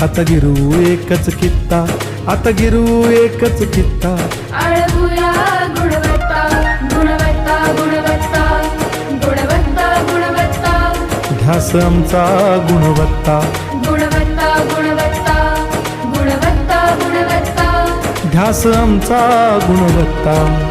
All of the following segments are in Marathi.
आता गिरू एकच कित्ता आता गिरू एकच कित्ता. आळवूया गुणवत्ता गुणवत्ता गुणवत्ता गुणवत्ता गुणवत्ता. ध्यास आमचा गुणवत्ता. गुणवत्ता गुणवत्ता गुणवत्ता गुणवत्ता. ध्यास आमचा गुणवत्ता.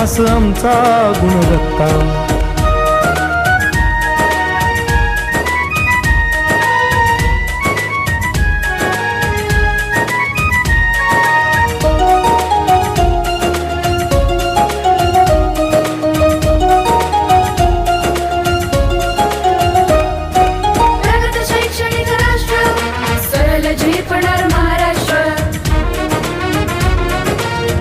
ध्यास आमचा गुणवत्ता.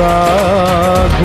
आमचा